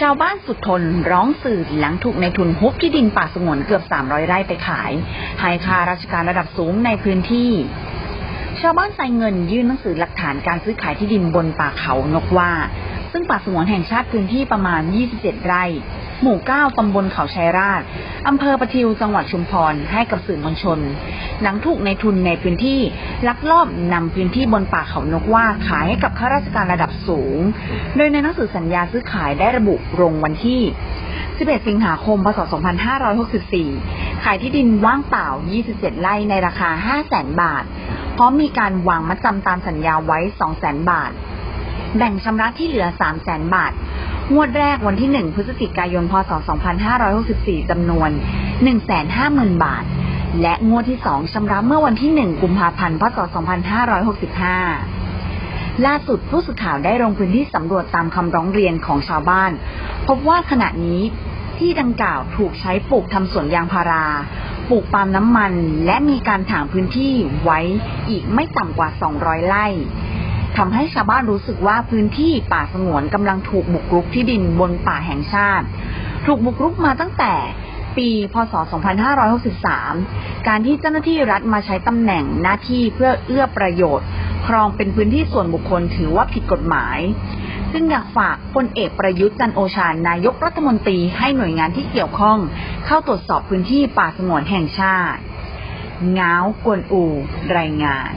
ชาวบ้านสุดทนร้องสื่อหลังถูกในทุนฮุบที่ดินป่าสงวนเกือบ 300 ไร่ไปขาย ให้ค่าราชการระดับสูงในพื้นที่ ชาวบ้านใส่เงินยื่นหนังสือหลักฐานการซื้อขายที่ดินบนป่าเขานกว่า ซึ่งป่าสงวนแห่งชาติพื้นที่ประมาณ 27 ไร่ หมู่ 9 ตำบลเขาชัยราช อำเภอประทิว จังหวัดชุมพร ให้กับสื่อมวลชน หลังถูกในทุนในพื้นที่ ลักลอบนำพื้นที่บนป่าเขานกว่าขายให้กับข้าราชการระดับสูง โดยในหนังสือสัญญาซื้อขายได้ระบุลงวันที่ 11 สิงหาคม พศ 2564 ขายที่ดินว่างเปล่า 27 ไร่ในราคา 500,000 บาท พร้อมมีการวางมัดจำตามสัญญาไว้ 200,000 บาท แบ่งชำระที่เหลือ 300,000บาท งวดแรกวันที่ 1 พฤศจิกายน พศ 2564จำนวน 150,000 บาท และงวดที่ 2ชำระเมื่อวันที่ 1 กุมภาพันธ์ พศ 2565 ล่าสุดผู้สื่อข่าวได้ลงพื้นที่สำรวจตามคำร้องเรียนของชาวบ้าน พบว่าขณะนี้ที่ดังกล่าวถูกใช้ปลูกทำสวนยางพารา ปลูกปาล์มน้ำมัน และมีการถางพื้นที่ไว้อีกไม่ต่ำกว่า 200 ไร่ ทำให้ชาวบ้านรู้สึกว่าพื้นที่ป่าสงวนกำลังถูกบุกรุกที่ดินบนป่าแห่งชาติ ถูกบุกรุกมาตั้งแต่ปีพศ 2563 การที่เจ้าหน้าที่รัฐมาใช้ตำแหน่งหน้าที่เพื่อเอื้อประโยชน์ ครองเป็นพื้นที่ส่วนบุคคลถือว่าผิดกฎหมาย ซึ่งอยากฝากพลเอกประยุทธ์จันโอชา นายกรัฐมนตรีให้หน่วยงานที่เกี่ยวข้อง เข้าตรวจสอบพื้นที่ป่าสงวนแห่งชาติ ง้าวกวนอู รายงาน